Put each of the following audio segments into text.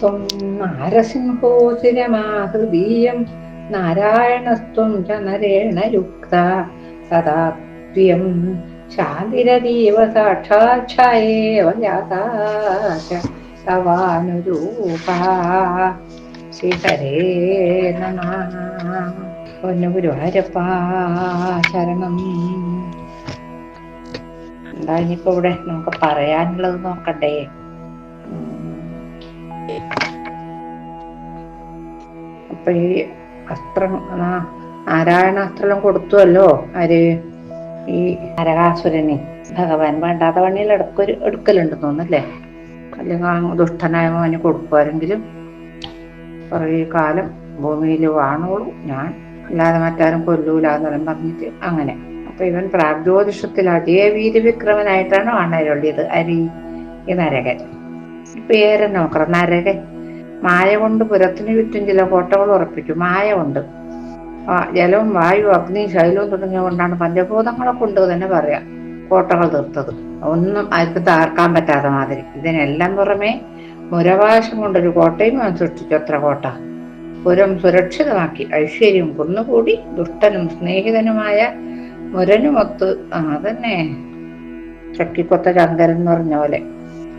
ത്വം നാരസിംഹോചിരമാഹൃദീയം നാരായണസ്ത്വം ച നരേണ യുക്ത സദാത്വം ശാന്തിരതീവ സാക്ഷാച്ഛായേവ ജാതാച തവാനുരൂപ. ശ്രീഹരേ നമ. പൊന്നു ഗുരുവായൂരപ്പ ശരണം. എന്താ ഇനിയിപ്പോ ഇവിടെ നമുക്ക് പറയാനുള്ളത് നോക്കണ്ടേ? അപ്പൊ ഈ അസ്ത്രം നാരായണ നാരായണാസ്ത്രം കൊടുത്തുവല്ലോ ആര്? ഈ നരകാസുരനെ. ഭഗവാൻ വേണ്ടാത്ത പണിയിൽ ഇടക്കൊരു എടുക്കലുണ്ട് തോന്നല്ലേ അല്ലെങ്കിൽ ദുഷ്ടനായ മോന് കൊടുക്കുമാരെങ്കിലും കുറേ കാലം ഭൂമിയിൽ വാണോളൂ. ഞാൻ അല്ലാതെ മറ്റാരും കൊല്ലൂല പറഞ്ഞിട്ട് അങ്ങനെ. അപ്പൊ ഇവൻ പ്രാഗ്ജ്യോതിഷത്തിൽ അതേ വീരവിക്രമനായിട്ടാണ് വാണരുള്ളിയത് അരി ഈ നരകൻ. പേര് നോക്കണം നരകൻ. മായ കൊണ്ട് പുരത്തിന് ചുറ്റും ചില കോട്ടകൾ ഉറപ്പിച്ചു മായ കൊണ്ട്. ജലവും വായു അഗ്നി ശൈലവും തുടങ്ങിയ കൊണ്ടാണ് പഞ്ചഭൂതങ്ങളെ കൊണ്ട് തന്നെ പറയാം കോട്ടകൾ തീർത്തത്. ഒന്നും അവർക്ക് താർക്കാൻ പറ്റാത്ത മാതിരി. ഇതിനെല്ലാം പുറമെ മുരവാശം കൊണ്ടൊരു കോട്ടയും അവൻ സൃഷ്ടിച്ചു. അത്ര കോട്ട? പുരം സുരക്ഷിതമാക്കി. ഐശ്വര്യം കുന്നുകൂടി ദുഷ്ടനും സ്നേഹിതനുമായ മുരനുമൊത്ത് ആ അതന്നെ. ചക്കിക്കൊത്ത ചങ്കരൻ എന്ന് പറഞ്ഞ പോലെ.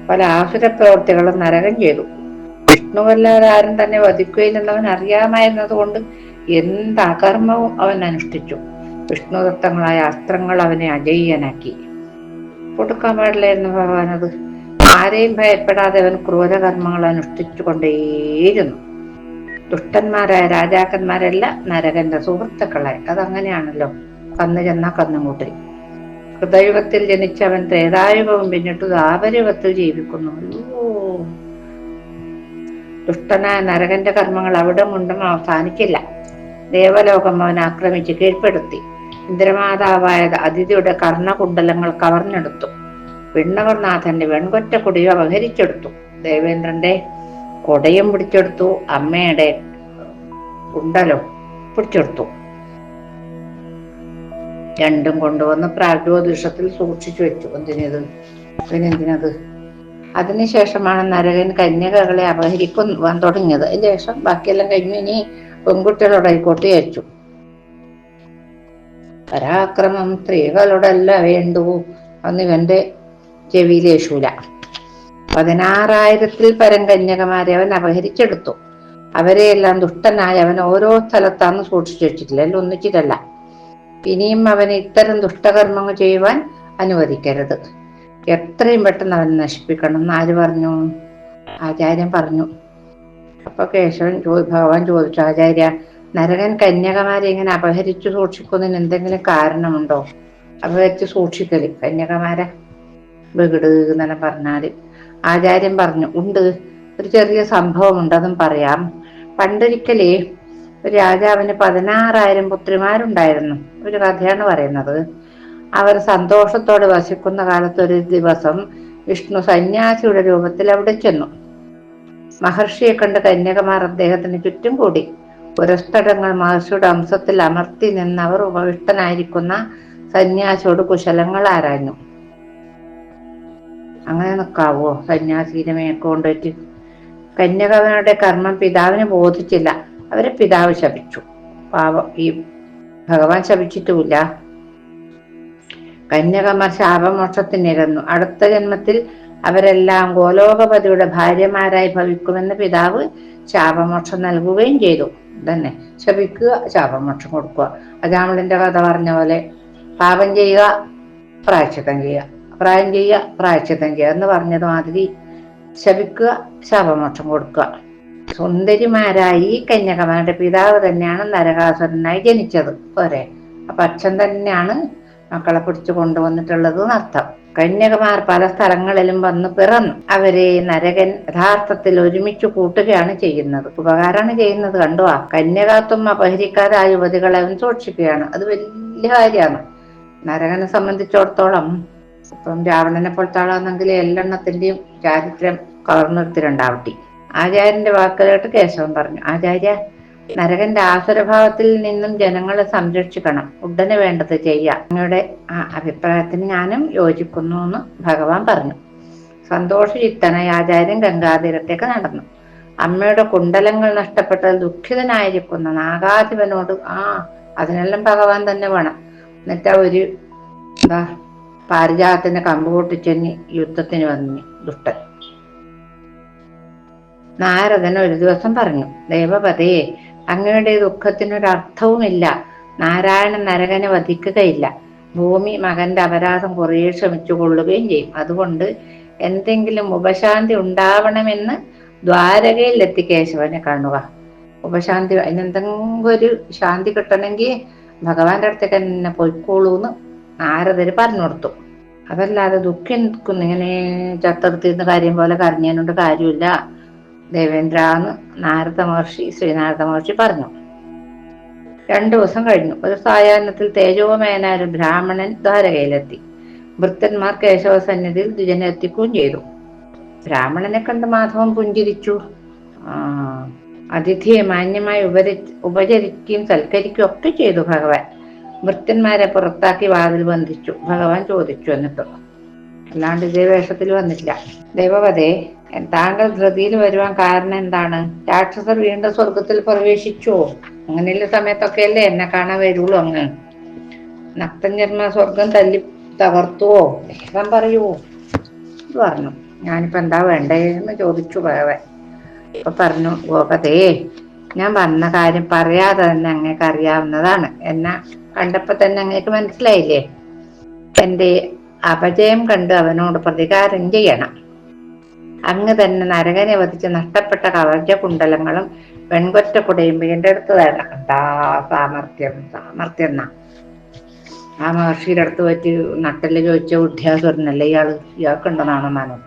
പല ആസുര പ്രവൃത്തികളും നരകം ചെയ്തു. വിഷ്ണുവല്ലാതെ ആരും തന്നെ വധിക്കുകയില്ലെന്നവൻ അറിയാമായിരുന്നത് കൊണ്ട് എന്ത് അകർമ്മവും അവൻ അനുഷ്ഠിച്ചു. വിഷ്ണുദത്തങ്ങളായ അസ്ത്രങ്ങൾ അവനെ അജയ്യനാക്കി കൊടുക്കാൻ പാടില്ലായിരുന്നു ഭഗവാൻ അത്. ആരെയും ഭയപ്പെടാതെ അവൻ ക്രൂരകർമ്മങ്ങൾ അനുഷ്ഠിച്ചു കൊണ്ടേയിരുന്നു ദുഷ്ടന്മാരായ രാജാക്കന്മാരെല്ലാം നരകന്റെ സുഹൃത്തുക്കളായി. അതങ്ങനെയാണല്ലോ. കന്നു ചെന്ന കന്നുകൂട്ടി. ഹൃദയുഗത്തിൽ ജനിച്ചവൻ ത്രേതായുഗവും പിന്നിട്ടു ദാപരുവത്തിൽ ജീവിക്കുന്നു. ദുഷ്ടനായ നരകന്റെ കർമ്മങ്ങൾ അവിടെ മുണ്ടും അവസാനിക്കില്ല. ദേവലോകം അവൻ ആക്രമിച്ച് കീഴ്പ്പെടുത്തി. ഇന്ദ്രമാതാവായ അതിഥിയുടെ കർണകുണ്ടലങ്ങൾ കവർന്നെടുത്തു. പിണ്ണവർനാഥന്റെ വെൺകൊറ്റ കൊടിയോ അപഹരിച്ചെടുത്തു. ദേവേന്ദ്രന്റെ കൊടയും പിടിച്ചെടുത്തു. അമ്മയുടെ കുണ്ടലും പിടിച്ചെടുത്തു. രണ്ടും കൊണ്ടുവന്ന് പ്രാഗ്രോദിഷത്തിൽ സൂക്ഷിച്ചു വെച്ചു. എന്തിനത്? പിന്നെന്തിനത്? അതിനുശേഷമാണ് നരകൻ കന്യകകളെ അപഹരിക്കുവാൻ തുടങ്ങിയത്. അതിന് ശേഷം ബാക്കിയെല്ലാം കഴിഞ്ഞു ഇനി പെൺകുട്ടികളോട് ആയിക്കോട്ടെ അയച്ചു. പരാക്രമം സ്ത്രീകളോടല്ല വേണ്ടു അന്ന് ഇവന്റെ ചെവിയിലേശൂല പതിനാറായിരത്തിൽ പരം കന്യകമാരെ അവൻ അപഹരിച്ചെടുത്തു. അവരെയെല്ലാം ദുഷ്ടനായി അവൻ ഓരോ സ്ഥലത്താന്ന് സൂക്ഷിച്ചു വെച്ചിട്ടില്ല. അല്ല ഒന്നിച്ചിട്ടല്ല. ഇനിയും അവന് ഇത്തരം ദുഷ്ടകർമ്മങ്ങൾ ചെയ്യുവാൻ അനുവദിക്കരുത്. എത്രയും പെട്ടെന്ന് അവനെ നശിപ്പിക്കണം. എന്ന് ആര് പറഞ്ഞു? ആചാര്യൻ പറഞ്ഞു. അപ്പൊ കേശവൻ ഭഗവാൻ ചോദിച്ചു ആചാര്യ നരകൻ കന്യകമാരെ ഇങ്ങനെ അപഹരിച്ചു സൂക്ഷിക്കുന്നതിന് എന്തെങ്കിലും കാരണമുണ്ടോ? അപഹരിച്ച് സൂക്ഷിക്കൽ കന്യകമാരെ വികിട് പറഞ്ഞാൽ. ആചാര്യൻ പറഞ്ഞു ഉണ്ട്. ഒരു ചെറിയ സംഭവം ഉണ്ടെന്നും പറയാം. പണ്ടൊരിക്കലേ രാജാവിന് പതിനാറായിരം പുത്രിമാരുണ്ടായിരുന്നു. ഒരു കഥയാണ് പറയുന്നത്. അവർ സന്തോഷത്തോടെ വസിക്കുന്ന കാലത്ത് ഒരു ദിവസം വിഷ്ണു സന്യാസിയുടെ രൂപത്തിൽ അവിടെ ചെന്നു. മഹർഷിയെ കണ്ട് കന്യകമാർ അദ്ദേഹത്തിന് ചുറ്റും കൂടി. പുരസ്തടങ്ങൾ മഹർഷിയുടെ അംശത്തിൽ അമർത്തി നിന്ന് അവർ ഉപവിഷ്ടനായിരിക്കുന്ന സന്യാസിയോട് കുശലങ്ങൾ ആരാഞ്ഞു. അങ്ങനെ നിൽക്കാവോ സന്യാസിനെ കൊണ്ടുപോയിട്ട് കന്യകവനുടെ കർമ്മം പിതാവിന് ബോധിച്ചില്ല. അവരെ പിതാവ് ശപിച്ചു. പാവം ഈ ഭഗവാൻ ശപിച്ചിട്ടുമില്ല. കന്യകമാർ ശാപമോക്ഷത്തിനിരുന്നു. അടുത്ത ജന്മത്തിൽ അവരെല്ലാം ഗോലോകപതിയുടെ ഭാര്യമാരായി ഭവിക്കുമെന്ന് പിതാവ് ശാപമോക്ഷം നൽകുകയും ചെയ്തു. തന്നെ ശപിക്കുക ശാപമോക്ഷം കൊടുക്കുക. അജാമളിന്റെ കഥ പറഞ്ഞ പോലെ. പാപം ചെയ്യുക പ്രായച്ചിത്തം ചെയ്യുക. പ്രായം ചെയ്യുക പ്രായച്ചിത്തം ചെയ്യുക എന്ന് പറഞ്ഞത് മാതിരി ശപിക്കുക ശാപമോക്ഷം കൊടുക്കുക. സുന്ദരിമാരായി കന്യകമാരുടെ പിതാവ് തന്നെയാണ് നരകാസുരനായി ജനിച്ചത്. പോരെ? അപ്പൊ അച്ഛൻ തന്നെയാണ് മക്കളെ പിടിച്ചു കൊണ്ടുവന്നിട്ടുള്ളത് അർത്ഥം കന്യകമാർ പല സ്ഥലങ്ങളിലും വന്ന് പിറന്നു. അവരെ നരകൻ യഥാർത്ഥത്തിൽ ഒരുമിച്ച് കൂട്ടുകയാണ് ചെയ്യുന്നത്. ഉപകാരമാണ് ചെയ്യുന്നത്. കണ്ടു? ആ കന്യകാത്വം അപഹരിക്കാതെ ആ യുവതികളെ അവൻ സൂക്ഷിക്കുകയാണ്. അത് വലിയ കാര്യമാണ്. നരകനെ സംബന്ധിച്ചിടത്തോളം ഇപ്പം രാവണനെ പോലത്തെ എല്ലെണ്ണത്തിന്റെയും ചാരിത്രം കവർന്നെടുത്തിട്ടുണ്ടാവട്ടെ. ആചാര്യന്റെ വാക്കുകളോട്ട് കേശവൻ പറഞ്ഞു ആചാര്യ നരകന്റെ ആസുരഭാവത്തിൽ നിന്നും ജനങ്ങളെ സംരക്ഷിക്കണം. ഉടനെ വേണ്ടത് ചെയ്യാം. അങ്ങയുടെ ആ അഭിപ്രായത്തിന് ഞാനും യോജിക്കുന്നു എന്ന് ഭഗവാൻ പറഞ്ഞു. സന്തോഷചിത്തനായ ആചാര്യൻ ഗംഗാതീരത്തേക്ക് നടന്നു. അമ്മയുടെ കുണ്ടലങ്ങൾ നഷ്ടപ്പെട്ടത് ദുഃഖിതനായിരിക്കുന്ന നാഗാധിപനോട് ആ അതിനെല്ലാം ഭഗവാൻ തന്നെ വേണം. എന്നിട്ടാ ഒരു എന്താ പാരിജാതത്തിന്റെ കമ്പ് പൊട്ടിച്ചെന്നി യുദ്ധത്തിന് വന്നി ദുഷ്ടൻ. നാരദൻ ഒരു ദിവസം പറഞ്ഞു ദേവപതയെ അങ്ങയുടെ ദുഃഖത്തിനൊരർത്ഥവുമില്ല. നാരായണൻ നരകനെ വധിക്കുകയില്ല. ഭൂമി മകന്റെ അപരാധം കുറേ ശ്രമിച്ചു കൊള്ളുകയും ചെയ്യും. അതുകൊണ്ട് എന്തെങ്കിലും ഉപശാന്തി ഉണ്ടാവണമെന്ന് ദ്വാരകയിൽ എത്തി കേശവനെ കാണുക. ഉപശാന്തി അതിനെന്തെങ്കിലും ഒരു ശാന്തി കിട്ടണമെങ്കിൽ ഭഗവാന്റെ അടുത്തേക്ക് തന്നെ പോയിക്കോളൂന്ന് നാരദര് പറഞ്ഞു കൊടുത്തു. അതല്ലാതെ ദുഃഖിക്കുന്നു ഇങ്ങനെ ചത്തർത്തിരുന്ന കാര്യം പോലെ കരഞ്ഞതിനോട് കാര്യമില്ല ദേവേന്ദ്ര എന്ന് നാരദ മഹർഷി ശ്രീനാരദ മഹർഷി പറഞ്ഞു. രണ്ടു ദിവസം കഴിഞ്ഞു. ഒരു സായാഹ്നത്തിൽ തേജോമേന ഒരു ബ്രാഹ്മണൻ ദ്വാരകയിലെത്തി. ഭൃത്തന്മാർ കേശവ സന്നിധിയിൽ ദ്വിജനെ എത്തിക്കുകയും ചെയ്തു. ബ്രാഹ്മണനെ കണ്ട് മാധവൻ പുഞ്ചിരിച്ചു. അതിഥിയെ മാന്യമായി ഉപരി ഉപചരിക്കുകയും സൽക്കരിക്കുകയും ഒക്കെ ചെയ്തു ഭഗവാൻ. ഭൃത്യന്മാരെ പുറത്താക്കി വാതിൽ ബന്ധിച്ചു. ഭഗവാൻ ചോദിച്ചു എന്നിട്ട്. അല്ലാണ്ട് ഇതേ വേഷത്തിൽ വന്നില്ല. ദേവവതേ താങ്കൾ ധൃതിയിൽ വരുവാൻ കാരണം എന്താണ്? രാക്ഷസർ വീണ്ടും സ്വർഗത്തിൽ പ്രവേശിച്ചുവോ അങ്ങനെയുള്ള സമയത്തൊക്കെയല്ലേ എന്നെ കാണാൻ വരുള്ളൂ അങ്ങ്. നക്തഞ്ജന്മ സ്വർഗം തല്ലി തകർത്തുവോ? വേഗം പറയുവോ പറഞ്ഞു. ഞാനിപ്പോ എന്താ വേണ്ടേ എന്ന് ചോദിച്ചു ഭഗവൻ ഇപ്പൊ പറഞ്ഞു ഗോപതേ ഞാൻ വന്ന കാര്യം പറയാതെ തന്നെ അങ്ങേക്ക് അറിയാവുന്നതാണ്. എന്നെ കണ്ടപ്പോ തന്നെ അങ്ങേക്ക് മനസ്സിലായില്ലേ? എന്റെ അപജയം കണ്ട് അവനോട് പ്രതികാരം ചെയ്യണം. അങ്ങ് തന്നെ നരകനെ വധിച്ച് നഷ്ടപ്പെട്ട കവർജ കുണ്ടലങ്ങളും പെൺകൊറ്റ കുടയും വീണ്ടെടുത്ത് അടുത്ത് തരണം എന്താ സാമർത്ഥ്യം സാമർത്ഥ്യം എന്നാ? ആ മഹർഷിയുടെ അടുത്ത് പറ്റി നട്ടൽ ചോദിച്ച ഉദ്യാസുരനല്ലേ ഇയാൾ? ഇയാൾക്കുണ്ടെന്നാണോ മനോ?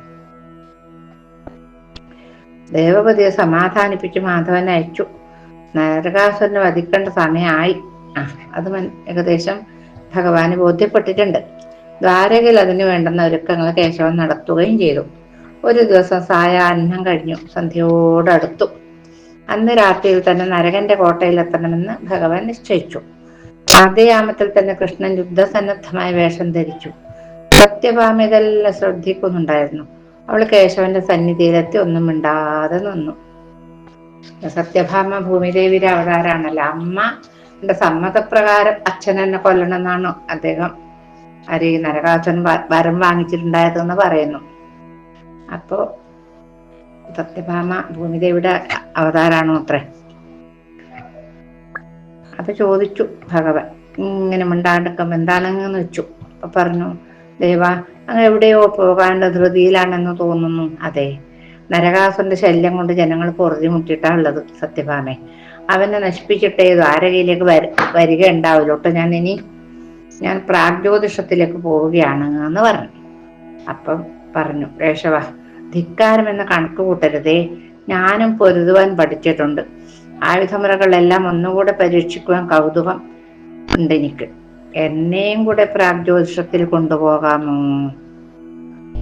ദേവപതിയെ സമാധാനിപ്പിച്ച് മാധവനെ അയച്ചു. നരകാസുരനെ വധിക്കേണ്ട സമയമായി. ആ അത് ഏകദേശം ഭഗവാന് ബോധ്യപ്പെട്ടിട്ടുണ്ട്. ദ്വാരകയിൽ അതിനു വേണ്ടുന്ന ഒരുക്കങ്ങൾ കേശവൻ നടത്തുകയും ചെയ്തു. ഒരു ദിവസം സായാഹ്നം കഴിഞ്ഞു. സന്ധ്യയോടടുത്തു. അന്ന് രാത്രിയിൽ തന്നെ നരകന്റെ കോട്ടയിൽ എത്തണമെന്ന് ഭഗവാൻ നിശ്ചയിച്ചു. ആദ്യയാമത്തിൽ തന്നെ കൃഷ്ണൻ യുദ്ധസന്നദ്ധമായ വേഷം ധരിച്ചു. സത്യഭാമ ഇതെല്ലാം ശ്രദ്ധിക്കുന്നുണ്ടായിരുന്നു. അവൾ കേശവന്റെ സന്നിധിയിലെത്തി ഒന്നും മിണ്ടാതെ നിന്നു. സത്യഭാമ ഭൂമിദേവിയുടെ അവതാരാണല്ലോ. അമ്മ എന്റെ സമ്മതപ്രകാരം അച്ഛൻ എന്നെ കൊല്ലണമെന്നാണ് അദ്ദേഹം അരി നരകാസൻ വരം വാങ്ങിച്ചിട്ടുണ്ടായതെന്ന് പറയുന്നു. അപ്പോ സത്യഭാമ ഭൂമിദേവിയുടെ അവതാരാണോ അത്രേ? അപ്പൊ ചോദിച്ചു ഭഗവൻ. ഇങ്ങനെ മിണ്ടാണ്ടക്കം എന്താണെന്ന് വെച്ചു. അപ്പൊ പറഞ്ഞു ദേവ അങ്ങ് എവിടെയോ പോകാണ്ട് ധൃതിയിലാണെന്ന് തോന്നുന്നു. അതെ. നരകാസുന്റെ ശല്യം കൊണ്ട് ജനങ്ങൾ പൊറുതി ഉള്ളത് സത്യഭാമേ. അവനെ നശിപ്പിച്ചിട്ടേ ദ്വാരകയിലേക്ക് വര വരിക ഉണ്ടാവില്ലോട്ടോ ഞാൻ ഇനി ഞാൻ പ്രാഗ്ജ്യോതിഷത്തിലേക്ക് പോവുകയാണ് എന്ന് പറഞ്ഞു. അപ്പം പറഞ്ഞു കേശവ ധിക്കാരം എന്ന കണക്ക് കൂട്ടരുതേ. ഞാനും പൊരുതുവാൻ പഠിച്ചിട്ടുണ്ട്. ആയുധമുറകളെല്ലാം ഒന്നുകൂടെ പരീക്ഷിക്കുവാൻ കൗതുകം ഉണ്ട് എനിക്ക്. എന്നെയും കൂടെ പ്രാഗ്ജ്യോതിഷത്തിൽ കൊണ്ടുപോകാമോ?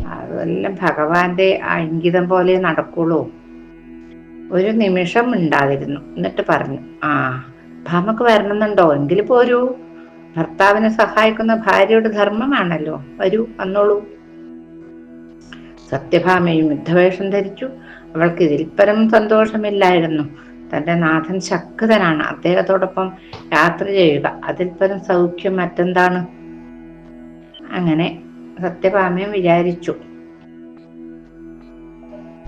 അതെല്ലാം ഭഗവാന്റെ ആ ഇംഗിതം പോലെ നടക്കുള്ളൂ. ഒരു നിമിഷം ഉണ്ടാതിരുന്നു എന്നിട്ട് പറഞ്ഞു ആ ഭാമക്ക് വരണമെന്നുണ്ടോ? എങ്കിൽ പോരൂ. ഭർത്താവിനെ സഹായിക്കുന്ന ഭാര്യയുടെ ധർമ്മമാണല്ലോ. വരൂ വന്നോളൂ. സത്യഭാമയും യുദ്ധവേഷം ധരിച്ചു. അവൾക്ക് ഇതിൽ പരം സന്തോഷമില്ലായിരുന്നു. തന്റെ നാഥൻ ശക്തനാണ്. അദ്ദേഹത്തോടൊപ്പം യാത്ര ചെയ്യുക. അതിൽ പരം സൗഖ്യം മറ്റെന്താണ്? അങ്ങനെ സത്യഭാമയും വിചാരിച്ചു.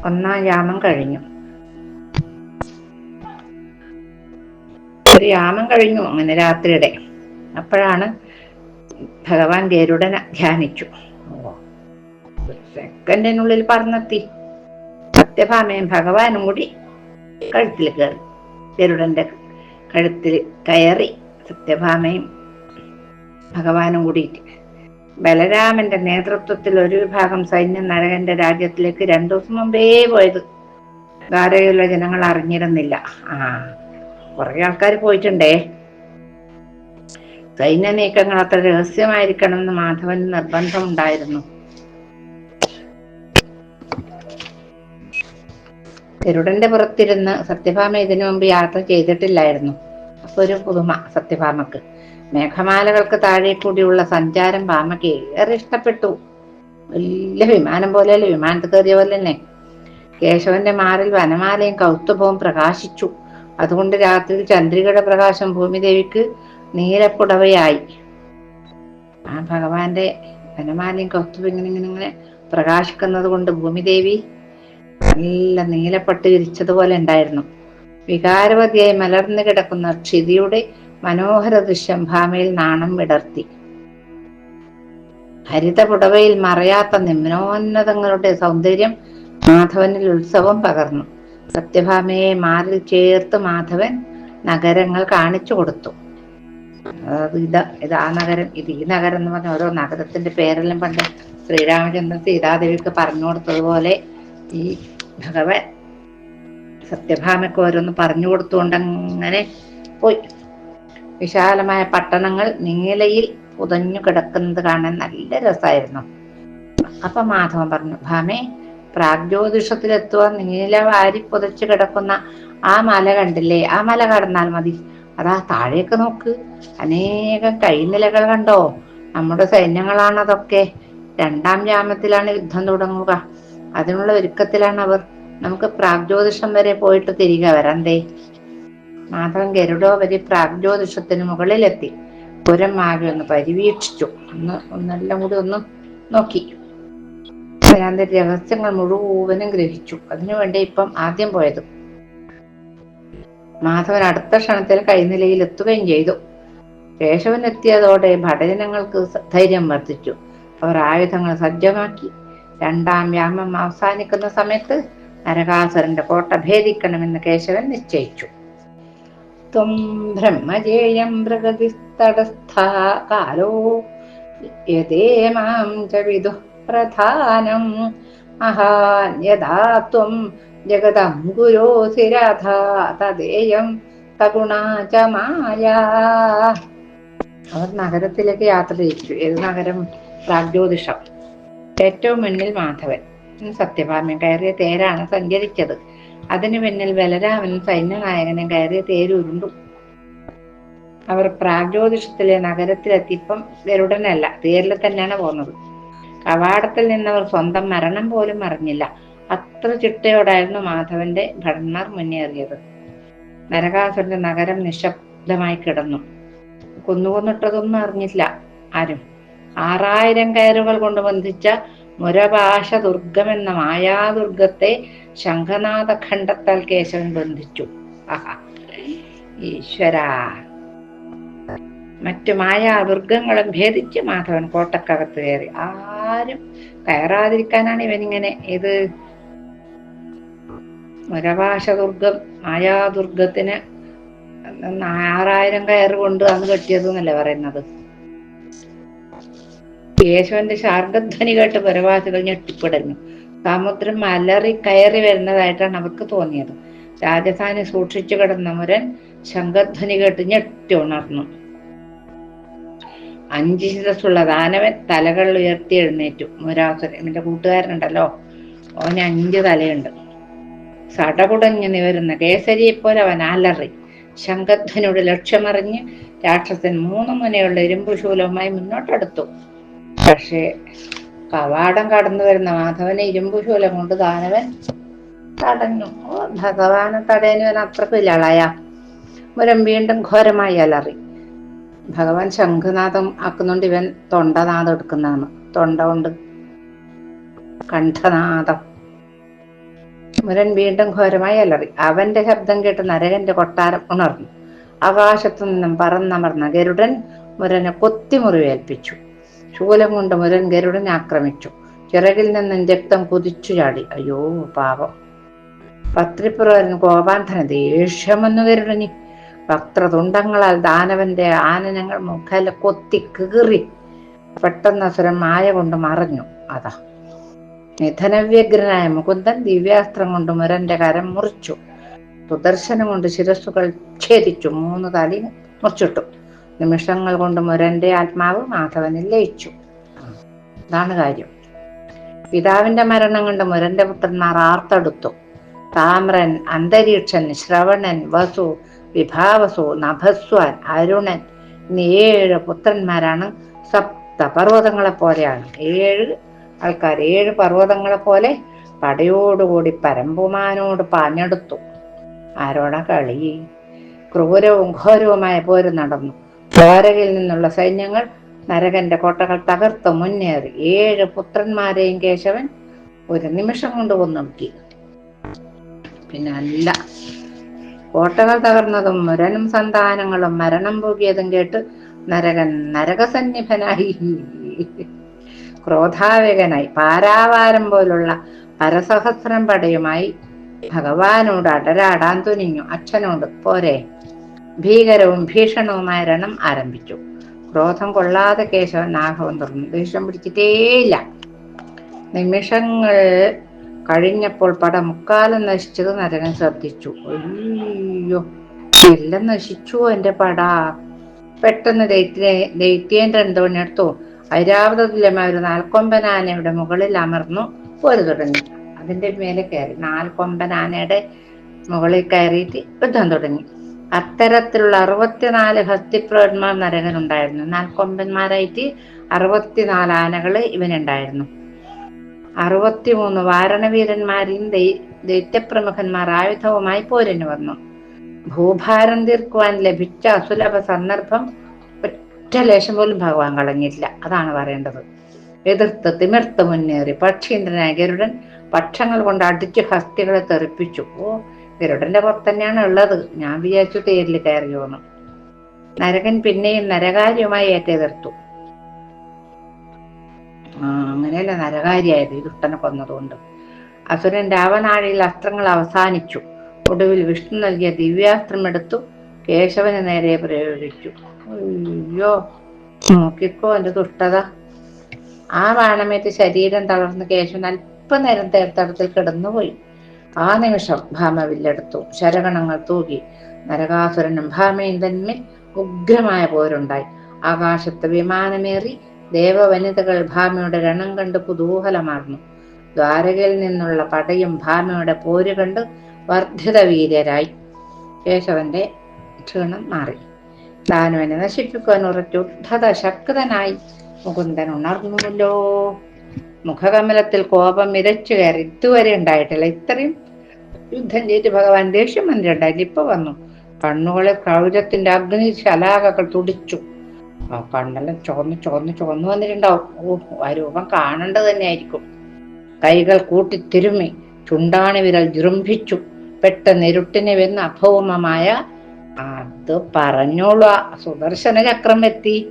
ഒന്നാം യാമം കഴിഞ്ഞു. ഒരു യാമം കഴിഞ്ഞു. അങ്ങനെ രാത്രിയുടെ. അപ്പോഴാണ് ഭഗവാൻ ഗരുഡനെ ധ്യാനിച്ചു. സെക്കൻഡിനുള്ളിൽ പറന്നെത്തി. സത്യഭാമയും ഭഗവാനും കൂടി കഴുത്തിൽ കയറി. ഗരുഡന്റെ കഴുത്തിൽ കയറി സത്യഭാമയും ഭഗവാനും കൂടിയിട്ട്. ബലരാമന്റെ നേതൃത്വത്തിൽ ഒരു വിഭാഗം സൈന്യം നരകന്റെ രാജ്യത്തിലേക്ക് രണ്ടു ദിവസം മുമ്പേ പോയത്. ധാരയുള്ള ജനങ്ങൾ അറിഞ്ഞിരുന്നില്ല. ആ കുറെ ആൾക്കാർ പോയിട്ടുണ്ടേ. സൈന്യ നീക്കങ്ങൾ അത്ര രഹസ്യമായിരിക്കണം എന്ന് മാധവന് നിർബന്ധമുണ്ടായിരുന്നു. ഗരുഡന്റെ പുറത്തിരുന്ന് സത്യഭാമ ഇതിനു മുമ്പ് യാത്ര ചെയ്തിട്ടില്ലായിരുന്നു. അപ്പൊ ഒരു പുതുമ സത്യഭാമക്ക്. മേഘമാലകൾക്ക് താഴെ കൂടിയുള്ള സഞ്ചാരം ഭാമയ്ക്ക് ഏറെ ഇഷ്ടപ്പെട്ടു. വലിയ വിമാനം പോലെയല്ലേ വിമാനത്തിൽ കയറിയ പോലെ തന്നെ കേശവന്റെ മാറിൽ വനമാലയും കൗസ്തുഭവും പ്രകാശിച്ചു. അതുകൊണ്ട് രാത്രിയിൽ ചന്ദ്രികയുടെ പ്രകാശം ഭൂമിദേവിക്ക് നീലപ്പുടവയായി ആ ഭഗവാന്റെ വനമാലയും കൗസ്തുഭം ഇങ്ങനെ ഇങ്ങനെ ഇങ്ങനെ പ്രകാശിക്കുന്നത് കൊണ്ട് ഭൂമിദേവി നല്ല നീലപ്പട്ട് വിരിച്ചതുപോലെ ഉണ്ടായിരുന്നു. വികാരവതിയായി മലർന്നു കിടക്കുന്ന ക്ഷിതിയുടെ മനോഹര ദൃശ്യം ഭാമയിൽ നാണം വിടർത്തി. ഹരിത പുടവയിൽ മറയാത്ത നിമ്നോന്നതങ്ങളുടെ സൗന്ദര്യം മാധവനിൽ ഉത്സവം പകർന്നു. സത്യഭാമയെ മാറിൽ ചേർത്ത് മാധവൻ നഗരങ്ങൾ കാണിച്ചു കൊടുത്തു. ഇത് ഇത് ആ നഗരം ഇത് ഈ നഗരം എന്ന് പറഞ്ഞ ഓരോ നഗരത്തിന്റെ പേരെല്ലാം പണ്ട് ശ്രീരാമചന്ദ്രൻ സീതാദേവിക്ക് പറഞ്ഞു കൊടുത്തതുപോലെ ഈ ഭഗവൻ സത്യഭാമയ്ക്ക് ഓരോന്ന് പറഞ്ഞു കൊടുത്തുകൊണ്ട് അങ്ങനെ പോയി. വിശാലമായ പട്ടണങ്ങൾ നീലയിൽ പുതഞ്ഞു കിടക്കുന്നത് കാണാൻ നല്ല രസമായിരുന്നു അപ്പൊ മാധവൻ പറഞ്ഞു ഭാമേ പ്രാഗ്ജ്യോതിഷത്തിലെത്തുക നീല വാരി പുതച്ചു കിടക്കുന്ന ആ മല കണ്ടില്ലേ? ആ മല കടന്നാൽ മതി. അതാ താഴേക്ക് നോക്ക്. അനേകം കൈനിലകൾ കണ്ടോ? നമ്മുടെ സൈന്യങ്ങളാണതൊക്കെ. രണ്ടാം ജാമത്തിലാണ് യുദ്ധം തുടങ്ങുക. അതിനുള്ള ഒരുക്കത്തിലാണ് അവർ. നമുക്ക് പ്രാഗ്ജ്യോതിഷം വരെ പോയിട്ട് തിരികെ വരണ്ടേ? മാധവൻ ഗരുഡോപരി പ്രാഗ്ജ്യോതിഷത്തിന് മുകളിലെത്തി. പുരം ആകെ ഒന്ന് പരിവീക്ഷിച്ചു ഒന്ന് ഒന്നെല്ലാം കൂടി ഒന്ന് നോക്കി. അതിന്റെ രഹസ്യങ്ങൾ മുഴുവനും ഗ്രഹിച്ചു. അതിനുവേണ്ടി ഇപ്പം ആദ്യം പോയത്. മാധവൻ അടുത്ത ക്ഷണത്തിൽ കൈനിലയിൽ എത്തുകയും ചെയ്തു. കേശവൻ എത്തിയതോടെ ഭടജനങ്ങൾക്ക് ധൈര്യം വർദ്ധിച്ചു. അവർ ആയുധങ്ങൾ സജ്ജമാക്കി. രണ്ടാം യാമം അവസാനിക്കുന്ന സമയത്ത് നരകാസുരന്റെ കോട്ട ഭേദിക്കണമെന്ന് കേശവൻ നിശ്ചയിച്ചു. ത്വം ബ്രഹ്മജേയം പ്രകൃതിസ്തടസ്ഥാ കാലോ യതേ മാം ച വിദുഃ പ്രധാനം. മഹാൻ യഥാ ത്വം ജഗതം ഗുരോസി രാധ തദേയം തഗുണാ ച മായാ. അവർ നഗരത്തിലേക്ക് യാത്ര ചെയ്യിച്ചു ഏത് നഗരം? പ്രാഗ്ജ്യോതിഷം. ഏറ്റവും മുന്നിൽ മാധവൻ. സത്യഭാമൻ കയറിയ തേരാണ് സഞ്ചരിച്ചത്. അതിനു പിന്നിൽ ബലരാമനും സൈന്യനായകനും കയറിയ തേരുരുണ്ടു. അവർ പ്രാഗ്ജ്യോതിഷത്തിലെ നഗരത്തിലെത്തിയപ്പം ഗരുഡനല്ല തേരിൽ തന്നെയാണ് പോകുന്നത്. കവാടത്തിൽ നിന്നവർ സ്വന്തം മരണം പോലും അറിഞ്ഞില്ല. അത്ര ചിട്ടയോടായിരുന്നു മാധവന്റെ ഭടന്മാർ മുന്നേറിയത്. നരകാസുരന്റെ നഗരം നിശബ്ദമായി കിടന്നു. കൊന്നുകൊന്നിട്ടതൊന്നും അറിഞ്ഞില്ല ആരും. ആറായിരം കയറുകൾ കൊണ്ട് ബന്ധിച്ച ദുർഗം എന്ന മായാദുർഗത്തെ ശംഖനാഥ ഖണ്ഡത്താൽ കേശവൻ ബന്ധിച്ചു. ഈശ്വര. മറ്റു മായാദുർഗങ്ങളും ഭേദിച്ച് മാധവൻ കോട്ടക്കകത്ത് കയറി. ആരും കയറാതിരിക്കാനാണ് ഇവനിങ്ങനെ ഇത്. മുരപാശദുർഗം മായാദുർഗത്തിന് ആറായിരം കയറ് കൊണ്ട് അന്ന് കെട്ടിയത് എന്നല്ലേ പറയുന്നത്? കേശവന്റെ ശാർഗധ്വനി കേട്ട് പരവാസികൾ ഞെട്ടിപ്പിടഞ്ഞു സമുദ്രം അലറി കയറി വരുന്നതായിട്ടാണ് അവർക്ക് തോന്നിയത്. രാജധാനി സൂക്ഷിച്ചു കിടന്ന മുരൻ ശംഖധ്വനി കേട്ട് ഞെട്ടി ഉണർന്നു. അഞ്ച് ശിരസുള്ള ദാനവൻ തലകൾ ഉയർത്തി എഴുന്നേറ്റു. മുരാസുരൻ എന്റെ കൂട്ടുകാരനുണ്ടല്ലോ. അവന് അഞ്ച് തലയുണ്ട്. സടകുടഞ്ഞു നിവരുന്ന കേസരിയെ പോലെ അവൻ അലറി. ശംഖധ്വനിയുടെ ലക്ഷ്യമറിഞ്ഞ് രാക്ഷസൻ മൂന്ന് മുനയുള്ള ഇരുമ്പുശൂലവുമായി മുന്നോട്ടെടുത്തു. പക്ഷേ കവാടം കടന്നു വരുന്ന മാധവനെ ഇരുമ്പു ശൂലം കൊണ്ട് ദാനവൻ തടഞ്ഞു. ഭഗവാനെ തടയനുവൻ അത്രയ്ക്ക് ലളയ മുരം വീണ്ടും ഘോരമായി അലറി. ഭഗവാൻ ശംഖുനാഥം ആക്കുന്നുണ്ട് ഇവൻ തൊണ്ടനാഥം എടുക്കുന്നതാണ്. തൊണ്ട കൊണ്ട് കണ്ഠനാഥം. മുരൻ വീണ്ടും ഘോരമായി അലറി. അവന്റെ ശബ്ദം കേട്ട് നരകന്റെ കൊട്ടാരം ഉണർന്നു. ആകാശത്തു നിന്നും പറന്നമർന്ന ഗരുഡൻ മുരനെ കൊത്തിമുറിവേൽപ്പിച്ചു. ശൂലം കൊണ്ട് മുരൻ ഗരുഡനെ ആക്രമിച്ചു. ചിറകിൽ നിന്നും രക്തം കുതിച്ചു ചാടി. അയ്യോ പാപം. പത്രിപ്പുറവൻ കോപാന്ധന ദേഷ്യം വന്നു ഗരുഡനി വക്രതുണ്ടങ്ങളാൽ ദാനവന്റെ ആനനങ്ങൾ മുഖല കൊത്തി കീറി. പെട്ടെന്ന് അസുരൻ മായ കൊണ്ട് മറഞ്ഞു. അതാ. നിധനവ്യഗ്രനായ മുകുന്ദൻ ദിവ്യാസ്ത്രം കൊണ്ട് മുരന്റെ കരം മുറിച്ചു. സുദർശനം കൊണ്ട് ശിരസ്സുകൾ ഛേദിച്ചു. മൂന്ന് തലി മുറിച്ചിട്ടു. നിമിഷങ്ങൾ കൊണ്ട് മുരന്റെ ആത്മാവ് മാധവനിൽ ലയിച്ചു. അതാണ് കാര്യം. പിതാവിന്റെ മരണം കൊണ്ട് മുരന്റെ പുത്രന്മാർ ആർത്തെടുത്തു. താമ്രൻ അന്തരീക്ഷൻ ശ്രവണൻ വസു വിഭാവസു നഭസ്വാൻ അരുണൻ എന്നീ ഏഴ് പുത്രന്മാരാണ് സപ്ത പർവതങ്ങളെ പോലെയാണ് ഏഴ് ആൾക്കാർ ഏഴ് പർവതങ്ങളെ പോലെ പടയോടുകൂടി പരമ്പുമാനോട് പാഞ്ഞെടുത്തു. ആരോടാ കളി ക്രൂരവും ഘോരവുമായ പോര് നടന്നു. ദ്വാരകയിൽ നിന്നുള്ള സൈന്യങ്ങൾ നരകന്റെ കോട്ടകൾ തകർത്ത് മുന്നേറി. ഏഴ് പുത്രന്മാരെയും കേശവൻ ഒരു നിമിഷം കൊണ്ട് കൊന്നൊടുക്കി. പിന്നെ അല്ല കോട്ടകൾ തകർന്നതും മുരനും സന്താനങ്ങളും മരണം പോകിയതും കേട്ട് നരകൻ നരകസന്നിഭനായി. ക്രോധാവേഗനായി. പാരാവാരം പോലുള്ള പരസഹസ്രം പടയുമായി ഭഗവാനോട് അടരാടാൻ തുനിഞ്ഞു. അച്ഛനോട് പോരെ ഭീകരവും ഭീഷണവുമായ രണം ആരംഭിച്ചു. ക്രോധം കൊള്ളാതെ കേശവൻ നാഗവൻ തുറന്നു ദേഷ്യം പിടിച്ചിട്ടേയില്ല. നിമിഷങ്ങൾ കഴിഞ്ഞപ്പോൾ പട മുക്കാലം നശിച്ചത് നരകൻ ശ്രദ്ധിച്ചു. അയ്യോ എല്ലാം നശിച്ചു എന്റെ പട. പെട്ടെന്ന് ദൈത്യേന്ദ്രൻ തോന്നിയെടുത്തു ഐരാവതതുല്യമായ ഒരു നാൽക്കൊമ്പൻ ആനയുടെ മുകളിൽ അമർന്നു പോരു തുടങ്ങി. അതിന്റെ മേലെ കയറി നാൽക്കൊമ്പൻ ആനയുടെ മുകളിൽ കയറിയിട്ട് യുദ്ധം തുടങ്ങി. അത്തരത്തിലുള്ള അറുപത്തിനാല് ഹസ്തിപ്രവന്മാർ നരകനുണ്ടായിരുന്നു. നാൽക്കൊമ്പന്മാരായിട്ട് അറുപത്തിനാല് ആനകൾ ഇവനുണ്ടായിരുന്നു. അറുപത്തിമൂന്ന് വാരണവീരന്മാരെയും ദൈത്യപ്രമുഖന്മാർ ആയുധവുമായി പോരിന് വന്നു. ഭൂഭാരം തീർക്കുവാൻ ലഭിച്ച അസുലഭ സന്ദർഭം ഒറ്റ ലേശം പോലും ഭഗവാൻ കളഞ്ഞില്ല അതാണ് പറയേണ്ടത്. എതിർത്ത് തിമിർത്ത് മുന്നേറി പക്ഷീന്ദ്രനായ ഗരുഡൻ പക്ഷങ്ങൾ കൊണ്ട് അടിച്ചു ഹസ്തികളെ തെറിപ്പിച്ചു. ഓ ഗരുഡന്റെ പുറത്ത് തന്നെയാണ് ഉള്ളത്. ഞാൻ വിചാരിച്ചു തേരിൽ കയറിയോന്ന്. നരകൻ പിന്നെയും നരകാര്യമായി ഏറ്റെതിർത്തു. ആ അങ്ങനെയല്ല നരകാരിയായത് ഈ ദുഷ്ടനെ കൊന്നതുകൊണ്ട്. അസുരൻ രാവനാഴിയിൽ അസ്ത്രങ്ങൾ അവസാനിച്ചു. ഒടുവിൽ വിഷ്ണു നൽകിയ ദിവ്യാസ്ത്രം എടുത്തു കേശവന് നേരെ പ്രയോഗിച്ചു. അയ്യോ നോക്കിക്കോ എന്റെ ദുഷ്ടത. ആ വാണമേറ്റ് ശരീരം തളർന്ന് കേശവൻ അല്പനേരം തേർത്തടത്തിൽ കിടന്നുപോയി. ആ നിമിഷം ഭാമ വില്ലെടുത്തു ശരഗണങ്ങൾ തൂകി. നരകാസുരനും ഭാമയും തന്നെ ഉഗ്രമായ പോരുണ്ടായി. ആകാശത്ത് വിമാനമേറി ദേവവനിതകൾ ഭാമയുടെ രണം കണ്ട് കുതൂഹലമാർന്നു. ദ്വാരകയിൽ നിന്നുള്ള പടയും ഭാമയുടെ പോര് കണ്ട് വർദ്ധിത വീര്യരായി കേശവന്റെ ക്ഷീണം മാറി. താനുവിനെ നശിപ്പിക്കുവാൻ ഉറച്ചുദ്ധത ശക്തനായി മുകുന്ദൻ ഉണർന്നുവല്ലോ. മുഖകമലത്തിൽ കോപം ഇരച്ചു കയറി ഇതുവരെ ഉണ്ടായിട്ടില്ല. ഇത്രയും യുദ്ധം ചെയ്ത് ഭഗവാൻ ദേഷ്യം വന്നിട്ടുണ്ടായില്ല ഇപ്പൊ വന്നു. കണ്ണുകളെ ക്രൗരത്തിന്റെ അഗ്നി ശലാകകൾ തുടിച്ചു. ആ കണ്ണെല്ലാം ചുവന്ന് ചുവന്ന് ചുവന്നു വന്നിട്ടുണ്ടാവും. ഓ ആ രൂപം കാണേണ്ടത് തന്നെയായിരിക്കും. കൈകൾ കൂട്ടി തിരുമ്മി ചുണ്ടാണി വിരൽ ജൃംഭിച്ചു. പെട്ടെന്ന് ഇരുട്ടിനെ വെന്ന് അഭൗമമായ അത് പറഞ്ഞോളൂ. സുദർശന ചക്രം എത്തി.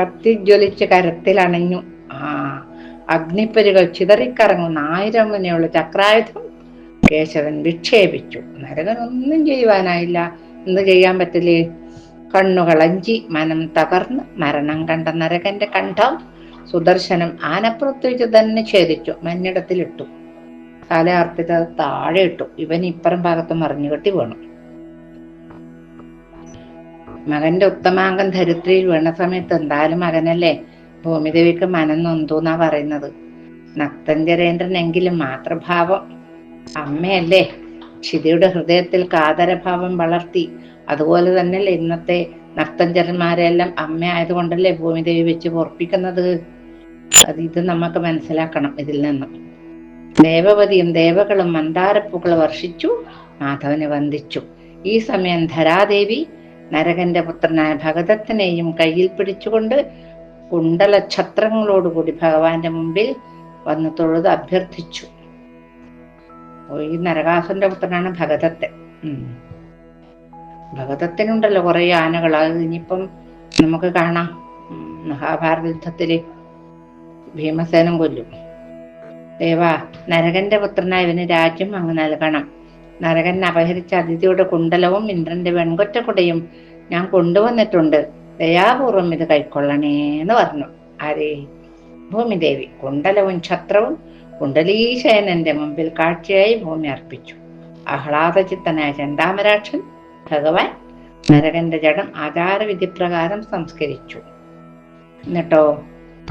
കത്തിജ്വലിച്ച് കരത്തിൽ അണഞ്ഞു ആ അഗ്നിപ്പരികൾ ചിതറിക്കറങ്ങുന്ന ആയിരം മുന്നെയുള്ള ചക്രായുധം കേശവൻ വിക്ഷേപിച്ചു. നരകനൊന്നും ചെയ്യുവാനായില്ല. എന്ത് ചെയ്യാൻ പറ്റില്ലേ? കണ്ണുകളഞ്ചി മനം തകർന്ന് മരണം കണ്ട നരകന്റെ കണ്ഠം സുദർശനം ആനപ്പുറത്ത് വെച്ച് തന്നെ ഛേദിച്ചു. മഞ്ഞിടത്തിലിട്ടു. തല അർപ്പിച്ച് താഴെ ഇട്ടു. ഇവൻ ഇപ്പുറം ഭാഗത്ത് മറിഞ്ഞു കെട്ടി വീണു. മകന്റെ ഉത്തമാംഗം ധരിത്രിയിൽ വീണ സമയത്ത് എന്തായാലും മകനല്ലേ? ഭൂമിദേവിക്ക് മനം നൊന്തൂന്നാ പറയുന്നത്? നക്തഞ്ചരേന്ദ്രനെങ്കിലും മാതൃഭാവം അമ്മയല്ലേ ക്ഷിതിയുടെ ഹൃദയത്തിൽ കാതരഭാവം വളർത്തി. അതുപോലെ തന്നെയല്ലേ ഇന്നത്തെ നർത്തഞ്ചരന്മാരെല്ലാം അമ്മ ആയതുകൊണ്ടല്ലേ ഭൂമിദേവി വെച്ച് പൊറപ്പിക്കുന്നത്? അത് ഇത് നമുക്ക് മനസ്സിലാക്കണം ഇതിൽ നിന്ന്. ദേവവതിയും ദേവകളും മന്ദാരപ്പൂക്കൾ വർഷിച്ചു മാധവനെ വന്ദിച്ചു. ഈ സമയം ധരാദേവി നരകന്റെ പുത്രനായ ഭഗതത്തിനെയും കയ്യിൽ പിടിച്ചുകൊണ്ട് കുണ്ടല ഛത്രങ്ങളോടുകൂടി ഭഗവാന്റെ മുമ്പിൽ വന്ന് തൊഴുത് അഭ്യർത്ഥിച്ചു. ഈ നരകാസുരന്റെ പുത്രനാണ് ഭഗതത്തെ ഭഗതത്തിനുണ്ടല്ലോ കുറെ ആനകൾ. അത് ഇനിയിപ്പം നമുക്ക് കാണാം. മഹാഭാരത യുദ്ധത്തിൽ ഭീമസേനം കൊല്ലും. ദേവാ നരകന്റെ പുത്രനായ ഇവന് രാജ്യം അങ്ങ് നൽകണം. നരകൻ അപഹരിച്ച അതിഥിയുടെ കുണ്ടലവും ഇന്ദ്രന്റെ വെൺകൊറ്റക്കുടയും ഞാൻ കൊണ്ടുവന്നിട്ടുണ്ട്. ദയാപൂർവം ഇത് കൈക്കൊള്ളണേന്ന് പറഞ്ഞു. ആരേ ഭൂമിദേവി കുണ്ടലവും ഛത്രവും കുണ്ടലീശയനന്റെ മുമ്പിൽ കാഴ്ചയായി ഭൂമി അർപ്പിച്ചു. ആഹ്ലാദചിത്തനായ ചന്താമരാക്ഷൻ ഭഗവാൻ നരകന്റെ ജഡം ആചാരവിധി പ്രകാരം സംസ്കരിച്ചു. എന്നിട്ടോ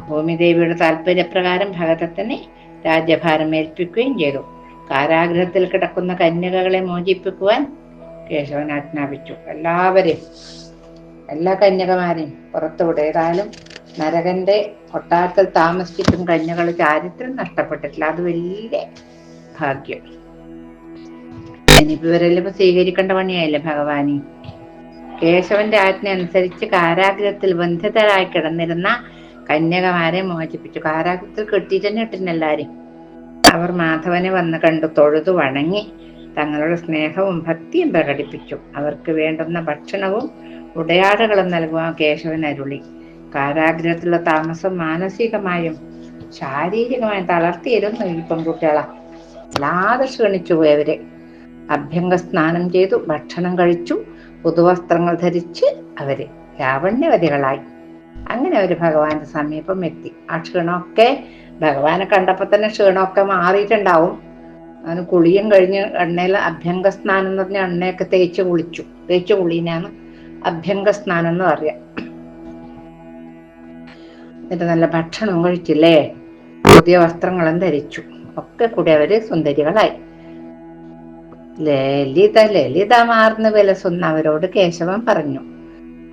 ഭൂമിദേവിയുടെ താല്പര്യപ്രകാരം ഭഗതത്തിനെ രാജ്യഭാരം ഏൽപ്പിക്കുകയും ചെയ്തു. കാരാഗ്രഹത്തിൽ കിടക്കുന്ന കന്യകകളെ മോചിപ്പിക്കുവാൻ കേശവൻ ആജ്ഞാപിച്ചു. എല്ലാവരെയും എല്ലാ കന്യകമാരെയും പുറത്തുവിടും. ഏതായാലും നരകന്റെ കൊട്ടാരത്തിൽ താമസിച്ചിട്ടും കന്യകൾ ചാരിത്രം നഷ്ടപ്പെട്ടിട്ടില്ല. അത് വലിയ ഭാഗ്യം. ഇനിയിപ്പോ സ്വീകരിക്കേണ്ട പണിയായില്ലേ ഭഗവാനി? കേശവന്റെ ആജ്ഞ അനുസരിച്ച് കാരാഗ്രഹത്തിൽ ബന്ധിതരായി കിടന്നിരുന്ന കന്യകമാരെ മോചിപ്പിച്ചു. കാരാഗ്രഹത്തിൽ കെട്ടിയിട്ട് തന്നെ എല്ലാരും അവർ മാധവനെ വന്ന് കണ്ടു തൊഴുതു വണങ്ങി തങ്ങളുടെ സ്നേഹവും ഭക്തിയും പ്രകടിപ്പിച്ചു. അവർക്ക് വേണ്ടുന്ന ഭക്ഷണവും ഉടയാടകളും നൽകുവാൻ കേശവൻ അരുളി. കാരാഗ്രഹത്തിലുള്ള താമസം മാനസികമായും ശാരീരികമായും തളർത്തിയിരുന്നു ഈ പെൺകുട്ടികളെ. വല്ലാതെ ക്ഷണിച്ചു പോയവരെ. അഭ്യംഗ സ്നാനം ചെയ്തു ഭക്ഷണം കഴിച്ചു പുതുവസ്ത്രങ്ങൾ ധരിച്ച് അവർ ലാവണ്യവതികളായി. അങ്ങനെ അവർ ഭഗവാന്റെ സമീപം എത്തി. ആ ക്ഷീണമൊക്കെ ഭഗവാനെ കണ്ടപ്പോ തന്നെ ക്ഷീണമൊക്കെ മാറിയിട്ടുണ്ടാവും. അവന് കുളിയും കഴിഞ്ഞ് എണ്ണയിൽ അഭ്യംഗ സ്നാനം എന്ന് പറഞ്ഞ എണ്ണയൊക്കെ തേച്ച് കുളിച്ചു. തേച്ച് കുളീനാണ് അഭ്യംഗ സ്നാനം എന്ന് പറയാം. എന്നിട്ട് നല്ല ഭക്ഷണം കഴിച്ചില്ലേ? പുതിയ വസ്ത്രങ്ങളും ധരിച്ചു. ഒക്കെ കൂടി അവർ സുന്ദരികളായി. ലളിത ലളിതമാർന്ന് വിലസുന്ന അവരോട് കേശവൻ പറഞ്ഞു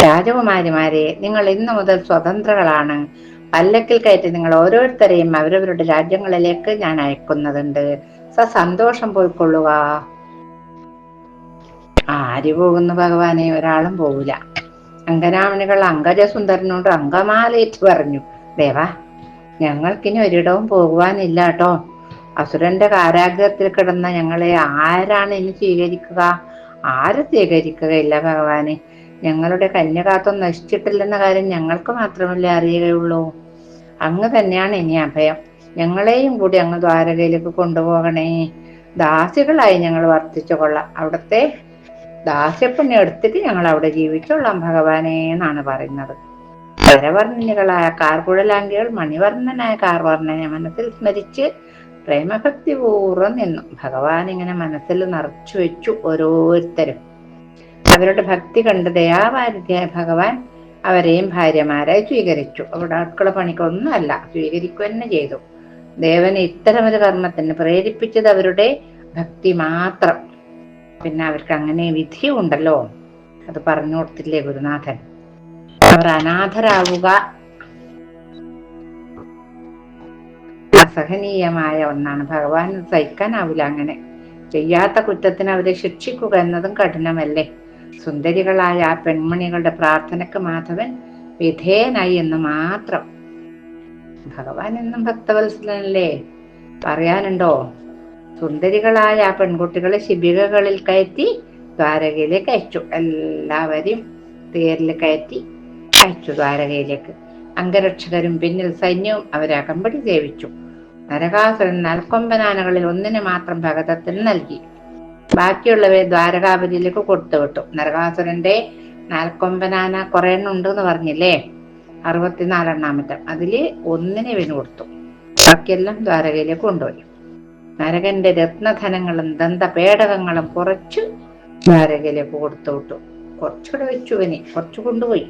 രാജകുമാരിമാരെ നിങ്ങൾ ഇന്നു മുതൽ സ്വതന്ത്രകളാണ്. പല്ലക്കിൽ കയറ്റി നിങ്ങൾ ഓരോരുത്തരെയും അവരവരുടെ രാജ്യങ്ങളിലേക്ക് ഞാൻ അയക്കുന്നതുണ്ട്. സ സന്തോഷം പോയിക്കൊള്ളുക. ആര് പോകുന്നു ഭഗവാനെ? ഒരാളും പോവില്ല അങ്കരാമണികൾ അങ്കജസുന്ദരനോട് അങ്കമാലേറ്റ് പറഞ്ഞു ദേവാ ഞങ്ങൾക്കിനി ഒരിടവും പോകുവാനില്ല കേട്ടോ. അസുരന്റെ കാരാഗ്രഹത്തിൽ കിടന്ന ഞങ്ങളെ ആരാണ് ഇനി സ്വീകരിക്കുക? ആര് സ്വീകരിക്കുകയില്ല ഭഗവാനെ? ഞങ്ങളുടെ കന്യകാത്വം നശിച്ചിട്ടില്ലെന്ന കാര്യം ഞങ്ങൾക്ക് മാത്രമല്ലേ അറിയുകയുള്ളൂ. അങ്ങ് തന്നെയാണ് ഇനി അഭയം. ഞങ്ങളെയും കൂടി അങ്ങ് ദ്വാരകയിലേക്ക് കൊണ്ടുപോകണേ. ദാസികളായി ഞങ്ങൾ വർത്തിച്ചു കൊള്ളാം. അവിടുത്തെ ദാസ്യപ്പുണ്യം എടുത്തിട്ട് ഞങ്ങൾ അവിടെ ജീവിച്ചോളാം ഭഗവാനെ എന്നാണ് പറയുന്നത്. പരവർണികളായ കാർകുഴലാങ്കികൾ മണിവർണനായ കാർവർണനെ മനസ്സിൽ സ്മരിച്ച് പ്രേമഭക്തിപൂർവം നിന്നു. ഭഗവാൻ ഇങ്ങനെ മനസ്സിൽ നിറച്ചു വെച്ചു ഓരോരുത്തരും. അവരുടെ ഭക്തി കണ്ട് ദയാവാരിധ്യായ ഭഗവാൻ അവരെയും ഭാര്യമാരായി സ്വീകരിച്ചു. അവിടെ അടുക്കള പണിക്കൊന്നുമല്ല സ്വീകരിക്കുക തന്നെ ചെയ്തു. ദേവനെ ഇത്തരമൊരു കർമ്മത്തിന് പ്രേരിപ്പിച്ചത് അവരുടെ ഭക്തി മാത്രം. പിന്നെ അവർക്ക് അങ്ങനെ വിധിയുണ്ടല്ലോ. അത് പറഞ്ഞു കൊടുത്തില്ലേ ഗുരുനാഥൻ. അവർ അനാഥരാവുക അസഹനീയമായ ഒന്നാണ്. ഭഗവാൻ സഹിക്കാനാവില്ല അങ്ങനെ. ചെയ്യാത്ത കുറ്റത്തിന് അവരെ ശിക്ഷിക്കുക എന്നതും കഠിനമല്ലേ? സുന്ദരികളായ ആ പെൺമണികളുടെ പ്രാർത്ഥനക്ക് മാധവൻ വിധേയനായി എന്ന് മാത്രം. ഭഗവാൻ എന്നും ഭക്തവത്സലല്ലേ പറയാനുണ്ടോ? സുന്ദരികളായ ആ പെൺകുട്ടികളെ ശിബികകളിൽ കയറ്റി ദ്വാരകയിലേക്ക് അയച്ചു. എല്ലാവരെയും തേരിൽ കയറ്റി അയച്ചു ദ്വാരകയിലേക്ക്. അംഗരക്ഷകരും പിന്നിൽ സൈന്യവും അവരെ അകമ്പടി സേവിച്ചു. നരകാസുരൻ നൽക്കൊമ്പനാനകളിൽ ഒന്നിനെ മാത്രം ഭഗതത്തിന് നൽകി. ബാക്കിയുള്ളവയെ ദ്വാരകാപതിയിലേക്ക് കൊടുത്തുവിട്ടു. നരകാസുരന്റെ നാൽക്കൊമ്പനാന കുറെ ഉണ്ട് എന്ന് പറഞ്ഞില്ലേ? അറുപത്തിനാലെണ്ണാമറ്റം അതിൽ ഒന്നിനെ വിനു കൊടുത്തു. ബാക്കിയെല്ലാം ദ്വാരകയിലേക്ക് കൊണ്ടുപോയി. നരകന്റെ രത്നധനങ്ങളും ദന്തപേടകങ്ങളും കുറച്ച് കുറച്ചു കൊടുത്തു വിട്ടു കുറച്ചുകൂടെ വെച്ചു ഇനി. കുറച്ചു കൊണ്ടുപോയി.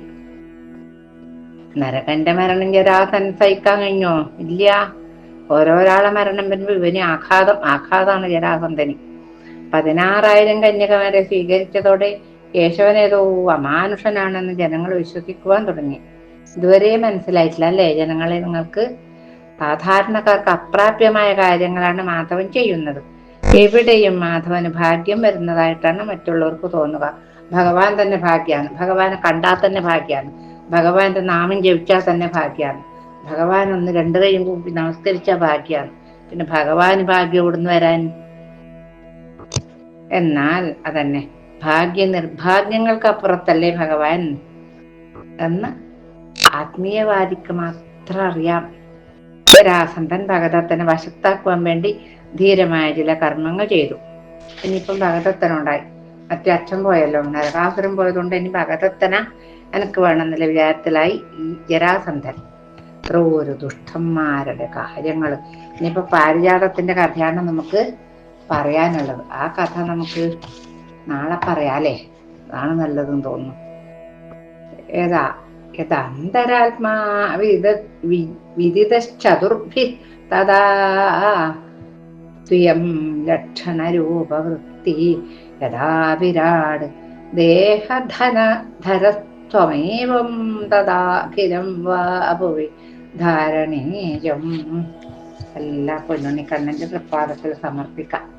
നരകന്റെ മരണം ജരാസൻ സഹിക്കാൻ കഴിഞ്ഞോ? ഇല്ല. ഓരോരാളെ മരണം വരുമ്പോ ഇവന് ആഘാതം ആഘാതാണ് ജരാസന്ധന്. പതിനാറായിരം കന്യകമാരെ സ്വീകരിച്ചതോടെ കേശവനേതോ അമാനുഷനാണെന്ന് ജനങ്ങൾ വിശ്വസിക്കുവാൻ തുടങ്ങി. ഇതുവരെ മനസ്സിലായിട്ടില്ല അല്ലേ? ജനങ്ങളെ നിങ്ങൾക്ക് സാധാരണക്കാർക്ക് അപ്രാപ്യമായ കാര്യങ്ങളാണ് മാധവൻ ചെയ്യുന്നത്. എവിടെയും മാധവന് ഭാഗ്യം വരുന്നതായിട്ടാണ് മറ്റുള്ളവർക്ക് തോന്നുക. ഭഗവാൻ തന്നെ ഭാഗ്യാണ്. ഭഗവാനെ കണ്ടാൽ തന്നെ ഭാഗ്യാണ്. ഭഗവാന്റെ നാമം ജപിച്ചാൽ തന്നെ ഭാഗ്യാണ്. ഭഗവാൻ ഒന്ന് രണ്ടു കൈയും കൂപ്പി നമസ്കരിച്ച ഭാഗ്യാണ്. പിന്നെ ഭഗവാന് ഭാഗ്യം ഇവിടുന്ന് വരാൻ? എന്നാൽ അതന്നെ. ഭാഗ്യ നിർഭാഗ്യങ്ങൾക്ക് അപ്പുറത്തല്ലേ ഭഗവാൻ? എന്ന് ആത്മീയവാദിക്ക് മാത്രം അറിയാം. രാസന്ധൻ ഭഗദത്തനെ വശത്താക്കുവാൻ വേണ്ടി ധീരമായ ചില കർമ്മങ്ങൾ ചെയ്തു. ഇനിയിപ്പം ഭഗതത്തനുണ്ടായി. മറ്റേ അച്ഛൻ പോയല്ലോ നരകാസുരം പോയതുകൊണ്ട് ഇനി ഭഗതത്തന എനിക്ക് വേണമെന്നുള്ള വിചാരത്തിലായി ഈ ജരാസന്ധൻ. എത്ര ഒരു ദുഷ്ടന്മാരുടെ കാര്യങ്ങൾ ഇനിയിപ്പോ പാരിജാതത്തിന്റെ കഥയാണ് നമുക്ക് പറയാനുള്ളത്. ആ കഥ നമുക്ക് നാളെ പറയാലേ അതാണ് നല്ലതെന്ന് തോന്നുന്നു. ഏതാ? യഥന്തരാത്മാ വിദ വിദിതശ്ചതുർഭി തഥാ तदा ലക്ഷണരൂപവൃത്തി യഥാ വിരാട് ദേഹധന ധരസ്ത്വമേവം തദാഖിലം വാപുവി ധാരണീയം. എല്ലാ പൊന്നുണ്ണിക്കണ്ണന്റെ പ്രഭാതത്തിൽ സമർപ്പിക്കാം.